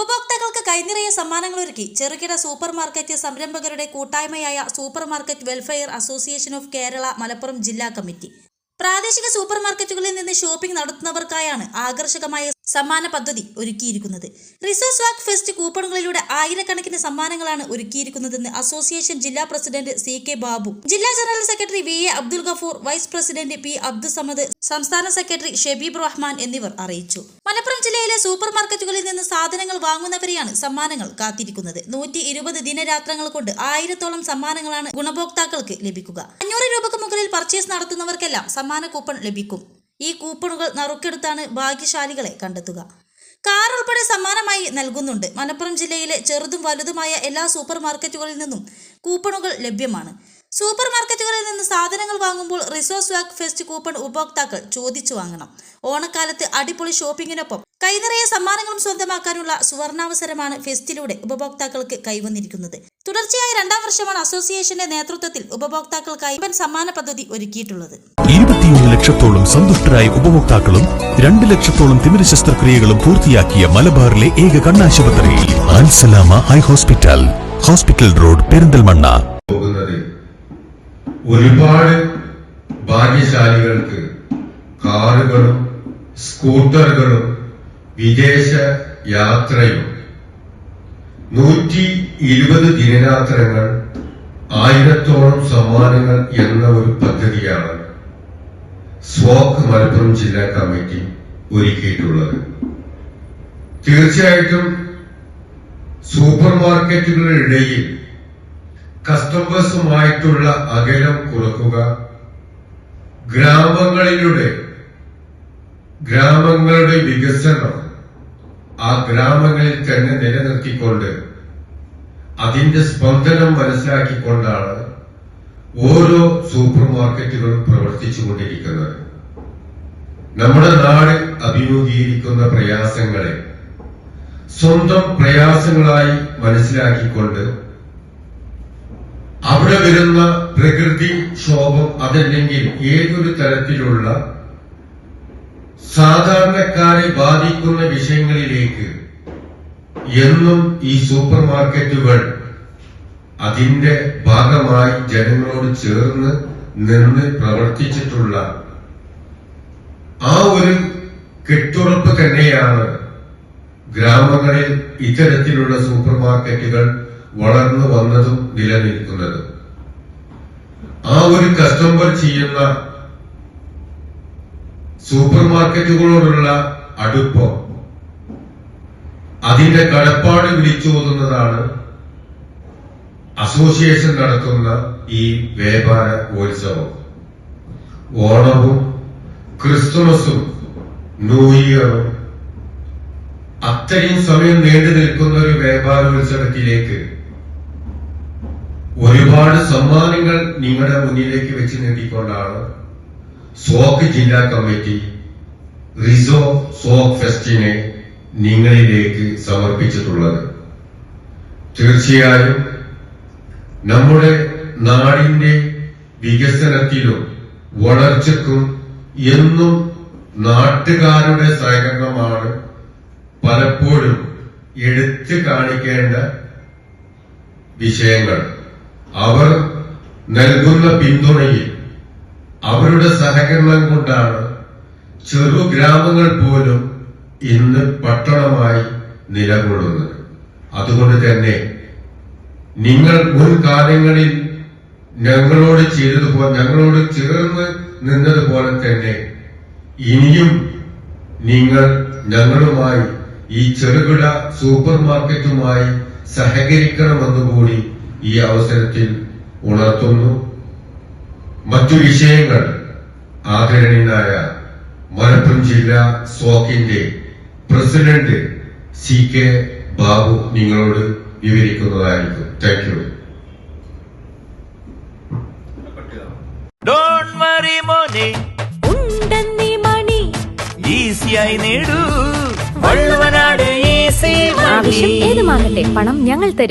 ഉപഭോക്താക്കൾക്ക് കൈനിറയ സമ്മാനങ്ങളൊരുക്കി ചെറുകിട super market സംരംഭകരുടെ കൂട്ടായ്മയായ supermarket welfare association of Kerala Malappuram ജില്ലാ കമ്മിറ്റി. പ്രാദേശിക സൂപ്പർ മാർക്കറ്റുകളിൽ നിന്ന് ഷോപ്പിംഗ് നടത്തുന്നവർക്കായാണ് ആകർഷകമായ സമ്മാന പദ്ധതി ഒരുക്കിയിരിക്കുന്നത്. റിസോഴ്സ് വാക്ക് ഫെസ്റ്റ് കൂപ്പണുകളിലൂടെ ആയിരക്കണക്കിന് സമ്മാനങ്ങളാണ് ഒരുക്കിയിരിക്കുന്നതെന്ന് അസോസിയേഷൻ ജില്ലാ പ്രസിഡന്റ് സി കെ ബാബു ജില്ലാ general secretary V A Abdul Gafoor vice president P Abdussamad സംസ്ഥാന സെക്രട്ടറി ഷെബീബ് റഹ്മാൻ എന്നിവർ അറിയിച്ചു. മലപ്പുറം ജില്ലയിലെ സൂപ്പർ മാർക്കറ്റുകളിൽ നിന്ന് സാധനങ്ങൾ വാങ്ങുന്നവരെയാണ് സമ്മാനങ്ങൾ കാത്തിരിക്കുന്നത്. നൂറ്റി ഇരുപത് ദിനരാത്രങ്ങൾ കൊണ്ട് ആയിരത്തോളം സമ്മാനങ്ങളാണ് ഗുണഭോക്താക്കൾക്ക് ലഭിക്കുക. അഞ്ഞൂറ് രൂപക്ക് മുകളിൽ പർച്ചേസ് നടത്തുന്നവർക്കെല്ലാം സമ്മാന കൂപ്പൺ ലഭിക്കും. ഈ കൂപ്പണുകൾ നറുക്കെടുത്താണ് ഭാഗ്യശാലികളെ കണ്ടെത്തുക. കാർ ഉൾപ്പെടെ സമ്മാനമായി നൽകുന്നുണ്ട്. മലപ്പുറം ജില്ലയിലെ ചെറുതും വലുതുമായ എല്ലാ സൂപ്പർ മാർക്കറ്റുകളിൽ നിന്നും കൂപ്പണുകൾ ലഭ്യമാണ്. സൂപ്പർ മാർക്കറ്റുകളിൽ നിന്ന് സാധനങ്ങൾ വാങ്ങുമ്പോൾ റിസോഴ്സ് വാക്ക് ഫെസ്റ്റ് കൂപ്പൺ ഉപഭോക്താക്കൾ ചോദിച്ചു വാങ്ങണം. ഓണക്കാലത്ത് അടിപൊളി ഷോപ്പിങ്ങിനൊപ്പം കൈനിറയ സമ്മാനങ്ങളും സ്വന്തമാക്കാനുള്ള സുവർണാവസരമാണ് ഫെസ്റ്റിലൂടെ ഉപഭോക്താക്കൾക്ക് കൈവന്നിരിക്കുന്നത്. തുടർച്ചയായ രണ്ടാം വർഷമാണ് അസോസിയേഷന്റെ നേതൃത്വത്തിൽ ഉപഭോക്താക്കൾക്കായി സമ്മാന പദ്ധതി ഒരുക്കിയിട്ടുള്ളത്. ഇരുപത്തിയൊന്ന് ലക്ഷത്തോളം സന്തുഷ്ടരായ ഉപഭോക്താക്കളും രണ്ട് ലക്ഷത്തോളം തിമിര ശസ്ത്രക്രിയകളും പൂർത്തിയാക്കിയ മലബാറിലെ ഏക കണ്ണാശുപത്രി ഹോസ്പിറ്റൽ. Hospital road Perinthalmanna. ഒരുപാട് ഭാഗ്യശാലികൾക്ക് കാറുകളും സ്കൂട്ടറുകളും വിദേശ യാത്രയും. നൂറ്റി ഇരുപത് ദിനയാത്രങ്ങൾ ആയിരത്തോളം സമ്മാനങ്ങൾ എന്ന ഒരു പദ്ധതിയാണ് സ്വോക്ക് മലപ്പുറം ജില്ലാ കമ്മിറ്റി ഒരുക്കിയിട്ടുള്ളത്. തീർച്ചയായിട്ടും സൂപ്പർ മാർക്കറ്റുകളുടെ ഇടയിൽ കസ്റ്റമേഴ്സുമായിട്ടുള്ള അകലം കുറക്കുക. ഗ്രാമങ്ങളിലൂടെ ഗ്രാമങ്ങളുടെ വികസനം ആ ഗ്രാമങ്ങളിൽ തന്നെ നിലനിർത്തിക്കൊണ്ട് അതിന്റെ സ്പന്ദനം മനസ്സിലാക്കിക്കൊണ്ടാണ് ഓരോ സൂപ്പർ മാർക്കറ്റുകളും പ്രവർത്തിച്ചുകൊണ്ടിരിക്കുന്നത്. നമ്മുടെ നാട് അഭിമുഖീകരിക്കുന്ന പ്രയാസങ്ങളെ സ്വന്തം പ്രയാസങ്ങളായി മനസ്സിലാക്കിക്കൊണ്ട് അവിടെ വരുന്ന പ്രകൃതി ക്ഷോഭം അതല്ലെങ്കിൽ ഏതൊരു തരത്തിലുള്ള സാധാരണക്കാരെ ബാധിക്കുന്ന വിഷയങ്ങളിലേക്ക് എന്നും ഈ സൂപ്പർ മാർക്കറ്റുകൾ അതിന്റെ ഭാഗമായി ജനങ്ങളോട് ചേർന്ന് നിന്ന് പ്രവർത്തിച്ചിട്ടുള്ള ആ ഒരു കെട്ടുറപ്പ് തന്നെയാണ് ഗ്രാമങ്ങളിൽ ഇത്തരത്തിലുള്ള സൂപ്പർ മാർക്കറ്റുകൾ വളർന്നു വന്നതും നിലനിൽക്കുന്നതും. ആ ഒരു കസ്റ്റമർ ചെയ്യുന്ന സൂപ്പർ മാർക്കറ്റുകളോടുള്ള അടുപ്പം അതിന്റെ കടപ്പാട് വിളിച്ചോതുന്നതാണ് അസോസിയേഷൻ നടത്തുന്ന ഈ വ്യാപാര ഉത്സവം. ഓണവും ക്രിസ്തുമസും ന്യൂ ഇയറും അത്രയും സമയം നീണ്ടു നിൽക്കുന്ന ഒരു വ്യാപാരോത്സവത്തിലേക്ക് ഒരുപാട് സമ്മാനങ്ങൾ നിങ്ങളുടെ മുന്നിലേക്ക് വെച്ച് നേടിക്കൊണ്ടാണ് സോക്ക് ജില്ലാ കമ്മിറ്റി റിസോ സോക്ക് ഫെസ്റ്റിനെ നിങ്ങളിലേക്ക് സമർപ്പിച്ചിട്ടുള്ളത്. തീർച്ചയായും നമ്മുടെ നാടിന്റെ വികസനത്തിലും വളർച്ചക്കും എന്നും നാട്ടുകാരുടെ സഹകരണമാണ് പലപ്പോഴും എടുത്തു കാണിക്കേണ്ട വിഷയങ്ങൾ. അവർ നൽകുന്ന പിന്തുണയിൽ അവരുടെ സഹകരണം കൊണ്ടാണ് ചെറു ഗ്രാമങ്ങൾ പോലും ഇന്ന് പട്ടണമായി നിലകൊള്ളുന്നത്. അതുകൊണ്ട് തന്നെ നിങ്ങൾ മുൻകാലങ്ങളിൽ ഞങ്ങളോട് ചെയ്തതുപോലെ ഞങ്ങളോട് ചേർന്ന് നിന്നതുപോലെ തന്നെ ഇനിയും നിങ്ങൾ ഞങ്ങളുമായി ഈ ചെറുകിട സൂപ്പർ മാർക്കറ്റുമായി സഹകരിക്കണമെന്നുകൂടി ഈ അവസരത്തിൽ ഉണർത്തുന്നു. മറ്റു വിഷയങ്ങൾ. ആദരണീയനായ മലപ്പുറം ജില്ലാ സ്വാക്കിന്റെ പ്രസിഡന്റ് സി കെ ബാബു നിങ്ങളോട് വിവരിക്കുന്നതായിരിക്കും. താങ്ക് യു ഡോണ്ട് വറി മോനെ. ഉണ്ടെന്നീ മണി. ഈസിയായി നേടൂ. വള്ളുവനാട് ഈസി ആവശ്യം ഏതുമാകട്ടെ പണം ഞങ്ങൾ തരും.